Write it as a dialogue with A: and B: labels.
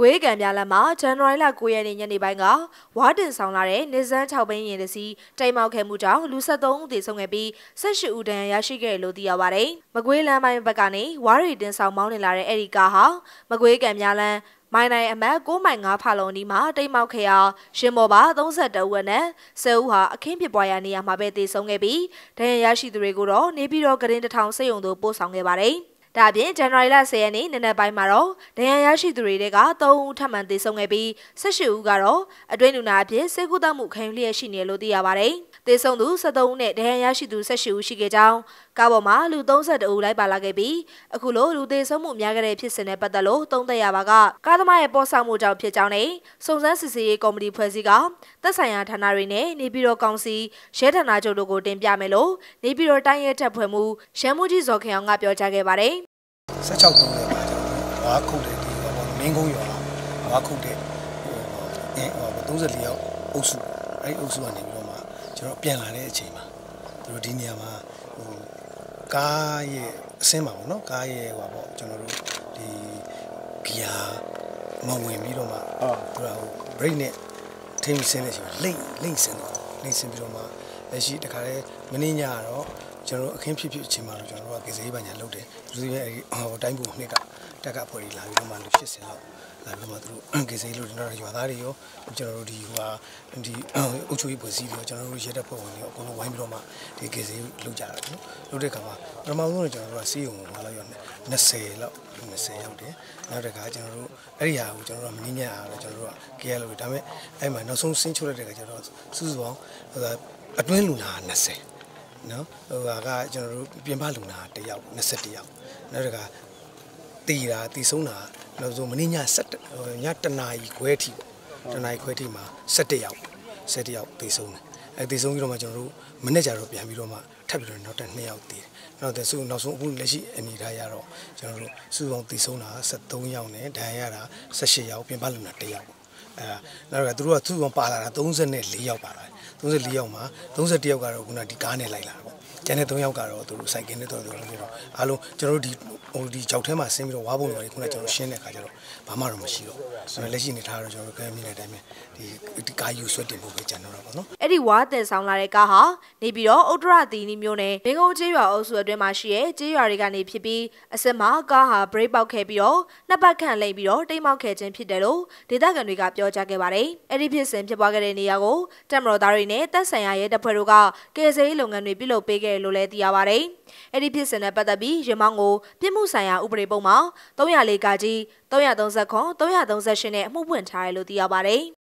A: ကွေးကံပြလမ်းမှာဇန်နဝါရီလ9ရက်နေ့ညနေပိုင်းကဝါတင်ဆောင်လာတဲ့နေစန်း6ဘင်းရင်တစီတိမ်မောက်ခဲမှုကြောင့်လူ73ဦးသေဆုံးခဲ့ပြီး18ဦးဒဏ်ရာရရှိခဲ့တယ်လို့သိရပါတယ်။မကွေးလမ်းပိုင်းဘက်ကနေဝါရီတင်ဆောင်မောင်းနေလာတဲ့အဲ့ဒီကားဟာမကွေးကံပြလမ်းမိုင်နိုင်အမတ်9မိုင်5ဖာလုံဒီမှာတိမ်မောက်ခေအောင်ရှင်မော်ပါ32ဝက်နဲ့10ဦးဟာအခင်းဖြစ်ပွားရာနေရာမှာပဲသေဆုံးခဲ့ပြီးဒဏ်ရာရရှိသူတွေကိုတော့နေပြည်တော်ကရင်တထောင်စိတ်ုံတို့ပို့ဆောင်ခဲ့ပါတယ်။ ဒါအပြင်ဇန်နဝါရီလ10ရက်နေ့နနက်ပိုင်းမှာတော့ဒဏ်ရာရရှိသူတွေက3ဦးထပ်မံသေဆုံးခဲ့ပြီး18ဦးကတော့အတွင်းလူနာအဖြစ်စေကူတောက်မှုခံယူလျက်ရှိနေလို့သိရပါတယ်။သေဆုံးသူ73ဦးနဲ့ဒဏ်ရာရရှိသူ18ဦးရှိခဲ့ကြောင်းကားပေါ်မှာလူ32ဦးလိုက်ပါလာခဲ့ပြီးအခုလိုလူသေဆုံးမှုများခဲ့တဲ့ဖြစ်စဉ်နဲ့ပတ်သက်လို့သုံးသပ်ရပါကကားသမားရဲ့ပေါ်ဆောင်မှုကြောင့်ဖြစ်ကြောင်းနဲ့စုံစမ်းစစ်ဆေးရေးကော်မတီဖွဲ့စည်းကသက်ဆိုင်ရာဌာနတွေနဲ့နေပြည်တော်ကောင်စီရဲဌာနချုပ်တို့ကိုတင်ပြမယ်လို့နေပြည်တော်တိုင်းရဲတပ်ဖွဲ့မှုရန်မှုကြီးဇော်ခင်အောင်ကပြောကြားခဲ့ပါတယ်
B: 16 30ပါကျွန်တော်ဝါခုတ်တဲ့ဒီဟိုမင်းကုန်းရွာဝါခုတ်တဲ့ဟိုအင်းဟို34ရောက်အုပ်စုအဲ့ဒီအုပ်စုကနေပြီးတော့မှကျွန်တော်ပြန်လာတဲ့အချိန်မှာသူတို့ဒီနေရာမှာဟိုကားရဲ့အဆင်းပါပေါ့နော်ကားရဲ့ဟိုပေါ့ကျွန်တော်တို့ဒီဂီယာမဝင်ပြီးတော့မှသူကဟို break နဲ့ထိန်းဆင်းနေချိန်မှာလိမ့်လိမ့်ဆင်းတော့လိမ့်ဆင်းပြီးတော့မှလက်ရှိတခါလဲမင်းညကတော့ ကျွန်တော်အခင်းဖြစ်ဖြစ်အချိန်မှာတော့ကျွန်တော်တို့ကကေစေးပညာလုပ်တယ်လူတွေရဲ့ဟိုတိုင်းပုံနှစ်ကတက်ကဖွဲ့လာပြီးတော့မှလူဖြစ်စင်တော့လာပြီးမှသူတို့ကေစေးလို့ကျွန်တော်တို့ရွာသားတွေရောကျွန်တော်တို့ဒီဟိုဟာဒီအုပ်ချုပ်ရေးဖွဲ့စည်းတွေရောကျွန်တော်တို့ရဲတပ်ဖွဲ့ဝင်တွေရောအကုန်လုံးဝိုင်းပြီးတော့မှဒီကေစေးလုပ်ကြတာနော်လုပ်တဲ့ခါမှာပထမဆုံးကျွန်တော်တို့ကစီးုံဟောလောက်ရော20လောက်20ရောက်တယ်နောက်တစ်ခါကျွန်တော်တို့အဲ့ဒီဟာကိုကျွန်တော်တို့မင်းညံ့အားတော့ကျွန်တော်တို့က KL လို့ဒါပေမဲ့အဲ့မှာနောက်ဆုံးဆင်းချုပ်လိုက်တဲ့ခါကျတော့စုစုပေါင်းဟိုအတွင်းလူနာ20 နော်ဟိုကကျွန်တော်တို့ပြင်ပလူနာတယောက်21ယောက်နောက်တကတီတာတီဆုံးတာနောက်ဆိုမင်းည7ညတနာရီခွဲထိပေါ့တနာရီခွဲထိမှာ17ယောက်17ယောက်တီဆုံးတယ်အဲတီဆုံးပြီးတော့မှကျွန်တော်တို့မနေ့ကျတော့ပြန်ပြီးတော့မှထပ်ပြီးတော့နောက်ထပ်2ယောက်တီတယ်နောက်တဲ့စုနောက်ဆုံးအခုလက်ရှိအနေထားရတော့ကျွန်တော်တို့စုပေါင်းတီဆုံးတာ73ယောက်နဲ့ဒဏ်ရာရတာ18ယောက်ပြင်ပလူနာ1ယောက်ပေါ့ အဲနောက်ကသူတို့ကသူ့ကောင်ပါလာတာ34ယောက်ပါလာတယ်34ယောက်မှာ31ယောက်ကတော့ခုနဒီကားနဲ့လိုက်လာတာပေါ့ကျန်တဲ့3ယောက်ကတော့သူတို့စိုက်ကင်းနဲ့တော့သူတို့တော့အားလုံးကျွန်တော်တို့ဒီဟိုဒီကြောက်ထဲမှာဆင်းပြီးတော့ဝါပုံတွေခုနကျွန်တော်ရှင်းတဲ့အခါကျတော့ဘာမှတော့မရှိတော့ဘူးလက်ရှိနေထားတော့ကျွန်တော်တို့ကဲမြင်တဲ့အတိုင်းပဲဒီဒီကားယူဆွတ်တင်ဖို့ပဲကြံတော့တာပေါ့နော်
A: အဲ့ဒီဝါတင်ဆောင်လာတဲ့ကားဟာနေပြီးတော့ဥတ္တရတီနီမျိုးနဲ့ဘင်ကုန်းကျေးရွာအုပ်စုအတွင်းမှာရှိတဲ့ကျေးရွာတွေကနေဖြစ်ပြီးအစစ်မှာကားဟာ brake ပေါက်ခဲ့ပြီးတော့နှစ်ပတ်ခန့်လိမ့်ပြီးတော့တိမ်မောက်ခဲ့ခြင်းဖြစ်တယ်လို့ဒေသခံတွေကပြောကြားခဲ့ပါတယ်အဲ့ဒီဖြစ်စဉ်ဖြစ်ပွားခဲ့တဲ့နေရာကိုတက်မတော်သားတွေနဲ့တပ်ဆိုင်ရာရဲတပ်ဖွဲ့တို့ကကယ်ဆယ်ရေးလုပ်ငန်းတွေပြုလုပ်ပေးခဲ့လို့လည်းသိရပါတယ်။အဲ့ဒီဖြစ်စဉ်နဲ့ပတ်သက်ပြီးရမောင်းကိုပြစ်မှုဆိုင်ရာဥပဒေပုံမှာ304ကကြီး330ခွန်338နဲ့အမှုဖွင့်ထားတယ်လို့သိရပါတယ်။